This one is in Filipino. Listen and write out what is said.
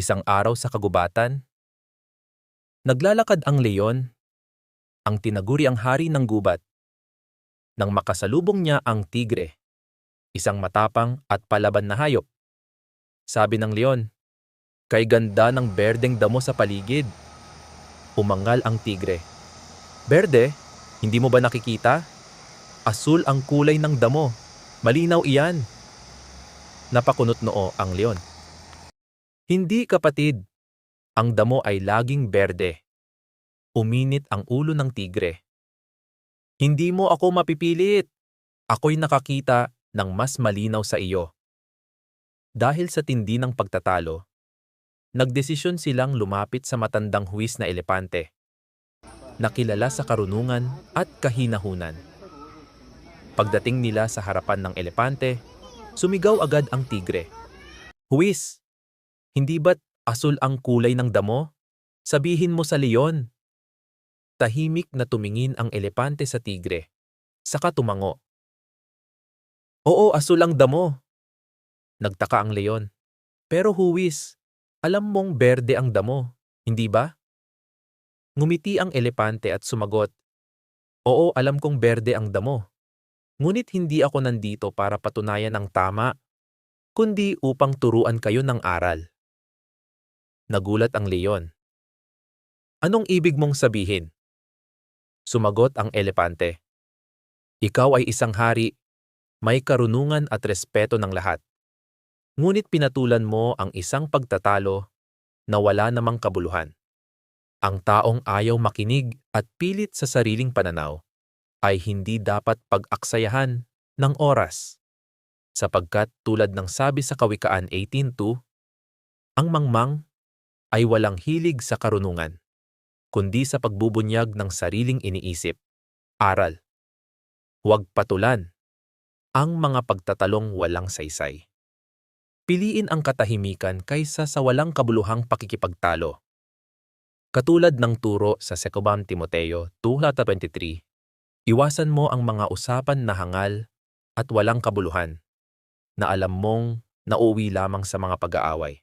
Isang araw sa kagubatan, naglalakad ang leon, ang tinaguri ang hari ng gubat. Nang makasalubong niya ang tigre, isang matapang at palaban na hayop. Sabi ng leon, kay ganda ng berdeng damo sa paligid. Umangal ang tigre. Berde, hindi mo ba nakikita? Asul ang kulay ng damo. Malinaw iyan. Napakunot noo ang leon. Hindi kapatid. Ang damo ay laging berde. Uminit ang ulo ng tigre. Hindi mo ako mapipilit. Ako'y nakakita ng mas malinaw sa iyo. Dahil sa tindi ng pagtatalo, nagdesisyon silang lumapit sa matandang huwis na elepante, nakilala sa karunungan at kahinahunan. Pagdating nila sa harapan ng elepante, sumigaw agad ang tigre. Huwis, hindi ba't asul ang kulay ng damo? Sabihin mo sa leon. Tahimik na tumingin ang elepante sa tigre, saka tumango. Oo, asul ang damo. Nagtaka ang leon. Pero huwis, alam mong berde ang damo, hindi ba? Ngumiti ang elepante at sumagot, Oo, alam kong berde ang damo. Ngunit hindi ako nandito para patunayan ang tama, kundi upang turuan kayo ng aral. Nagulat ang leon. Anong ibig mong sabihin? Sumagot ang elepante. Ikaw ay isang hari, may karunungan at respeto ng lahat. Ngunit pinatulan mo ang isang pagtatalo na wala namang kabuluhan. Ang taong ayaw makinig at pilit sa sariling pananaw ay hindi dapat pag-aksayahan ng oras. Sapagkat tulad ng sabi sa Kawikaan 18.2, ang mangmang ay walang hilig sa karunungan, kundi sa pagbubunyag ng sariling iniisip. Aral. Huwag patulan ang mga pagtatalong walang saysay. Piliin ang katahimikan kaysa sa walang kabuluhang pakikipagtalo. Katulad ng turo sa Secobam Timoteo 2.23, iwasan mo ang mga usapan na hangal at walang kabuluhan, na alam mong nauwi lamang sa mga pag-aaway.